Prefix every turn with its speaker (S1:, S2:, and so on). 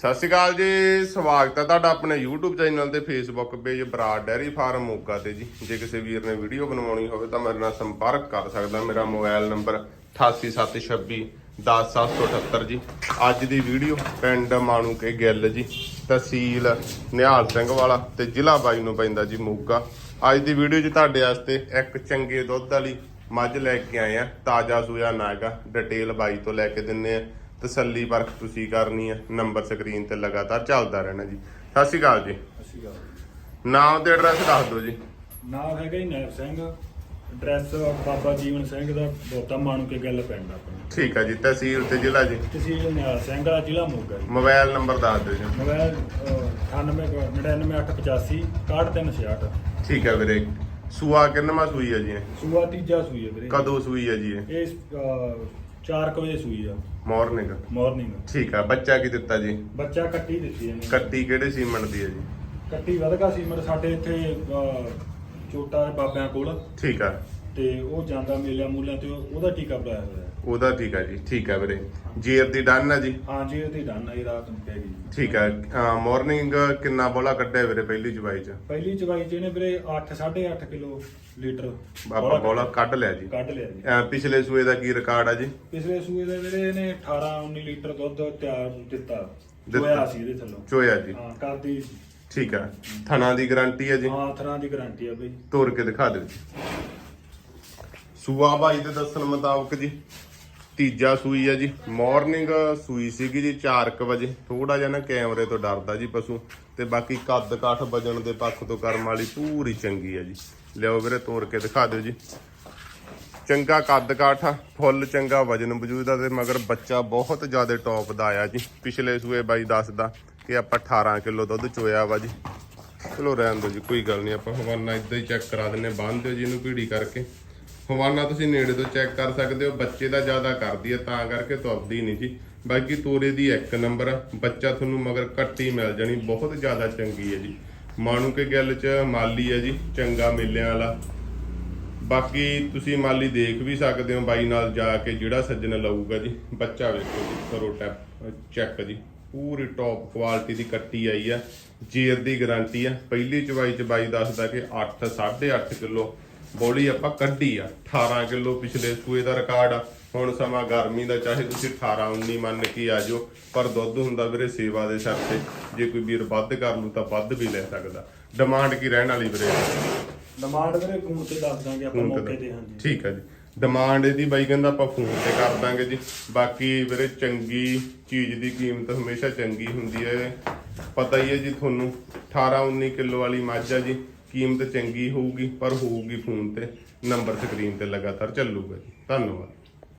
S1: ਸਤਿ ਸ਼੍ਰੀ ਅਕਾਲ ਜੀ, ਸਵਾਗਤ ਹੈ ਤੁਹਾਡਾ ਆਪਣੇ YouTube ਚੈਨਲ ਤੇ Facebook page Brar dairy farm Moga ਤੇ ਜੀ। ਜੇ ਕਿਸੇ ਵੀਰ ਨੇ ਵੀਡੀਓ ਬਣਵਾਉਣੀ ਹੋਵੇ ਤਾਂ ਮੇਰੇ ਨਾਲ ਸੰਪਰਕ ਕਰ ਸਕਦਾ ਮੇਰਾ ਮੋਬਾਈਲ ਨੰਬਰ 8876 10778 ਜੀ। ਅੱਜ ਦੀ ਵੀਡੀਓ ਪਿੰਡ ਮਾਣੂ ਕੇ ਗਿੱਲ ਜੀ, ਤਹਿਸੀਲ ਨਿਹਾਲ ਸਿੰਘ ਵਾਲਾ ਤੇ ਜ਼ਿਲ੍ਹਾ ਬਾਈ ਨੂੰ ਪੈਂਦਾ ਜੀ ਮੋਗਾ। ਅੱਜ ਦੀ ਵੀਡੀਓ 'ਚ ਤੁਹਾਡੇ ਵਾਸਤੇ ਇੱਕ ਚੰਗੇ ਦੁੱਧ ਵਾਲੀ ਮੱਝ ਲੈ ਕੇ ਆਏ ਆ ਤਾਜ਼ਾ ਸੂਆ ਨਾਗਾ ਡਿਟੇਲ ਬਾਈ ਤੋਂ ਲੈ ਕੇ ਦਿੰਨੇ ਆ ਤਸੱਲੀ ਪਰਖ ਤੁਸੀਂ ਕਰਨੀ ਆ ਨੰਬਰ ਸਕਰੀਨ ਤੇ ਲਗਾਤਾਰ ਚੱਲਦਾ ਰਹਿਣਾ ਜੀ। ਸਤਿ ਸ਼੍ਰੀ ਅਕਾਲ ਜੀ।
S2: ਅਸੀਂ ਗੱਲ
S1: ਨਾਮ ਤੇ ਐਡਰੈਸ ਦੱਸ ਦਿਓ ਜੀ।
S2: ਨਾਮ ਹੈਗਾ ਜੀ ਨੈਬ ਸਿੰਘ। ਐਡਰੈਸ ਬਾਬਾ ਜੀਵਨ ਸਿੰਘ ਦਾ ਬੋਤਾ ਮਾਣੂ ਕੇ ਗੱਲ ਪੈਂਦਾ ਆਪਣਾ।
S1: ਠੀਕ ਆ ਜੀ ਤਹਿਸੀਲ ਤੇ ਜ਼ਿਲ੍ਹਾ ਜੀ।
S2: ਤਹਿਸੀਲ ਨਿਹਾਲ ਸਿੰਘ ਦਾ ਜ਼ਿਲ੍ਹਾ ਮੋਗਾ ਜੀ।
S1: ਮੋਬਾਈਲ ਨੰਬਰ ਦੱਸ ਦਿਓ ਜੀ।
S2: ਮੋਬਾਈਲ 989886 61366
S1: ਠੀਕ ਆ ਵੀਰੇ। ਸੂਆ ਕਿੰਨਵਾਂ ਸੂਈ ਆ ਜੀ ਇਹ?
S2: ਸੂਆ ਤੀਜਾ ਸੂਈ ਹੈ ਵੀਰੇ।
S1: ਕਦੋਂ ਸੂਈ ਆ ਜੀ ਇਹ?
S2: ਇਹ 4 ਵਜੇ ਸੂਈ ਆ।
S1: ਮਾਰਨਿੰਗ
S2: ਮਾਰਨਿੰਗ
S1: ਠੀਕ ਆ ਬੱਚਾ ਕੀ ਦਿੱਤਾ ਜੀ?
S2: ਬੱਚਾ ਕੱਟੀ ਦਿੱਤੀ ਇਹਨੇ।
S1: ਕੱਟੀ ਕਿਹੜੇ ਸੀਮਨ ਦੀ ਆ ਜੀ?
S2: ਕੱਟੀ ਵਧਗਾ ਸੀ ਮਰ ਸਾਡੇ ਇੱਥੇ ਅਹ, ਚੋਟਾ ਬਾਬਿਆਂ ਕੋਲ।
S1: ਠੀਕ ਆ।
S2: ਤੇ ਉਹ ਜਾਂਦਾ ਮੇਲਿਆਂ ਮੂਲਿਆਂ ਤੇ ਉਹ- ਉਹਦਾ ਟੀਕਾ ਪਾਇਆ ਹੋਇਆ ਹੈ।
S1: ਉਹਦਾ ਠੀਕ ਆ ਜੀ ਠੀਕ ਆ ਵੀਰੇ। ਜੇਰ ਦੀ ਡਨ ਆ ਜੀ।
S2: ਹਾਂ ਜੀ ਉਹਦੀ ਡਨ ਆਈ ਰਾਤ ਨੂੰ ਪੈ ਗਈ।
S1: ਠੀਕ ਆ ਮਾਰਨਿੰਗ ਕਿੰਨਾ ਬੋਲਾ ਕੱਢਿਆ ਵੀਰੇ ਪਹਿਲੀ ਚਵਾਈ ਚ?
S2: ਪਹਿਲੀ ਚਵਾਈ ਚ ਇਹਨੇ ਵੀਰੇ 8 8.5 ਕਿਲੋ ਲੀਟਰ
S1: ਆਪਾਂ ਬੋਲਾ ਕੱਢ ਲਿਆ ਜੀ।
S2: ਕੱਢ ਲਿਆ ਜੀ।
S1: ਅਹ ਪਿਛਲੇ ਸੂਏ ਦਾ ਕੀ ਰਿਕਾਰਡ ਆ ਜੀ?
S2: ਪਿਛਲੇ ਸੂਏ ਦੇ ਵੀਰੇ ਇਹਨੇ 18 19 ਲੀਟਰ ਦੁੱਧ ਤਿਆਰ ਦਿੱਤਾ।
S1: ਦਿੱਤਾ।
S2: ਹੋਇਆ ਸੀ ਇਹਦੇ ਥੱਲੋਂ।
S1: ਚੋਇਆ ਜੀ।
S2: ਹਾਂ ਕਰਦੀ
S1: ਠੀਕ ਆ ਥਣਾ ਦੀ ਗਾਰੰਟੀ ਆ ਜੀ।
S2: ਹਾਂ ਥਰਾਂ ਦੀ ਗਾਰੰਟੀ ਆ ਬਈ।
S1: ਤੋੜ ਕੇ ਦਿਖਾ ਦਿਓ ਜੀ। ਸੂਆ ਭਾਈ ਦੇ ਦੱਸਣ ਮੁਤਾਬਕ ਜੀ, ਤੀਜਾ ਸੂਈ ਆ ਜੀ। ਮਾਰਨਿੰਗ ਸੂਈ ਸੀਗੀ ਜੀ 4:00 ਵਜੇ। ਥੋੜਾ ਜਿਹਾ ਨਾ ਕੈਮਰੇ ਤੋਂ ਡਰਦਾ ਜੀ ਪਸ਼ੂ। ਤੇ ਬਾਕੀ ਕੱਦ ਕਾਠ ਵਜਣ ਦੇ ਪੱਖ ਤੋਂ ਕਰਮ ਵਾਲੀ ਪੂਰੀ ਚੰਗੀ ਆ ਜੀ। ਲਿਓ ਵੀਰੇ ਤੋੜ ਕੇ ਦਿਖਾ ਦਿਓ ਜੀ। ਚੰਗਾ ਕੱਦ ਕਾਠ ਆ, ਫੁੱਲ ਚੰਗਾ ਵਜਨ ਵਜੂਦ ਆ ਤੇ ਮਗਰ ਬੱਚਾ ਬਹੁਤ ਜ਼ਿਆਦਾ ਟੌਪ ਦਾ ਆਇਆ ਜੀ। ਪਿਛਲੇ ਸੂਏ ਬਾਈ ਦੱਸਦਾ ਕਿ ਆਪਾਂ 18 ਕਿਲੋ ਦੁੱਧ ਚੋਇਆ ਵਾ ਜੀ। ਚਲੋ ਰਹਿਣ ਦਿਓ ਜੀ, ਕੋਈ ਗੱਲ ਨਹੀਂ, ਆਪਾਂ ਹਵਾਨਾ ਇਦਾਂ ਹੀ ਚੈੱਕ ਕਰਾ ਦਿੰਨੇ ਬੰਨ ਦਿਓ ਜੀ ਇਹਨੂੰ ਭੀੜੀ ਕਰਕੇ। ਹਵਾਨਾ ਤੁਸੀਂ ਨੇੜੇ ਤੋਂ ਚੈੱਕ ਕਰ ਸਕਦੇ ਹੋ, ਬੱਚੇ ਦਾ ਜ਼ਿਆਦਾ ਕਰਦੀ ਹੈ ਤਾਂ ਕਰਕੇ ਤੁਰਦੀ ਨਹੀਂ ਜੀ। ਬਾਕੀ ਤੋਰੇ ਦੀ ਇੱਕ ਨੰਬਰ ਆ, ਬੱਚਾ ਤੁਹਾਨੂੰ ਮਗਰ ਕੱਟੀ ਮਿਲ ਜਾਣੀ, ਬਹੁਤ ਜ਼ਿਆਦਾ ਚੰਗੀ ਹੈ ਜੀ। ਮਾਣੂ ਕੇ ਗੱਲ ਚ ਮਾਲੀ ਹੈ ਜੀ, ਚੰਗਾ ਮੇਲਿਆਂ ਵਾਲਾ। ਬਾਕੀ ਤੁਸੀਂ ਮਾਲੀ ਦੇਖ ਵੀ ਸਕਦੇ ਹੋ, ਬਾਈ ਨਾਲ ਜਾ ਕੇ ਜਿਹੜਾ ਸੱਜਣ ਲਊਗਾ ਜੀ। ਬੱਚਾ ਵੇਖੋ ਜੀ, ਕਰੋ ਟੈਪ, ਚੈੱਕ ਜੀ। ਪੂਰੀ ਟੌਪ ਕੁਆਲਿਟੀ ਦੀ ਕੱਟੀ ਆਈ ਆ ਜੇਰ ਦੀ ਗਾਰੰਟੀ ਆ। ਪਹਿਲੀ ਚਵਾਈ ਚ ਬਾਈ ਦੱਸਦਾ ਕਿ 8 8.5 ਕਿਲੋ। ਬੋਲੀ ਆਪਾਂ ਕੱਢੀ ਆ। 18 ਕਿਲੋ ਪਿਛਲੇ ਸੂਏ ਦਾ ਰਿਕਾਰਡ ਆ। ਹੁਣ ਸਮਾਂ ਗਰਮੀ ਦਾ ਚਾਹੇ ਤੁਸੀਂ 18 19 ਮੰਨ ਕੇ ਆ ਜਾਓ ਪਰ ਦੁੱਧ ਹੁੰਦਾ ਵੀਰੇ ਸੇਵਾ ਦੇ ਸਿਰ ਤੇ। ਜੇ ਕੋਈ ਵੀਰ ਵੱਧ ਕਰ ਲੂ ਤਾਂ ਵੱਧ ਵੀ ਲੈ ਸਕਦਾ। ਡਿਮਾਂਡ ਕੀ ਰਹਿਣ ਵਾਲੀ ਵੀਰੇ?
S2: ਡਿਮਾਂਡ ਵੀਰੇ ਫੋਨ ਤੇ ਦੱਸ ਦਾਂਗੇ ਆਪਾਂ ਮੌਕੇ ਤੇ ਹਾਂਜੀ।
S1: ਠੀਕ ਹੈ ਜੀ। ਡਿਮਾਂਡ ਇਹਦੀ ਬਾਈ ਕਹਿੰਦਾ ਆਪਾਂ ਫੋਨ ਤੇ ਕਰ ਦਾਂਗੇ ਜੀ। ਬਾਕੀ ਵੀਰੇ ਚੰਗੀ ਚੀਜ਼ ਦੀ ਕੀਮਤ ਹਮੇਸ਼ਾ ਚੰਗੀ ਹੁੰਦੀ ਹੈ। ਪਤਾ ਹੀ ਹੈ ਜੀ ਤੁਹਾਨੂੰ। 18 19 ਕਿਲੋ ਵਾਲੀ ਮੱਝ ਆ ਜੀ। ਕੀਮਤ ਚੰਗੀ ਹੋਊਗੀ ਪਰ ਹੋਊਗੀ ਫੋਨ ਤੇ ਨੰਬਰ ਸਕਰੀਨ ਤੇ ਲਗਾਤਾਰ ਚੱਲੂਗਾ ਜੀ। ਧੰਨਵਾਦ।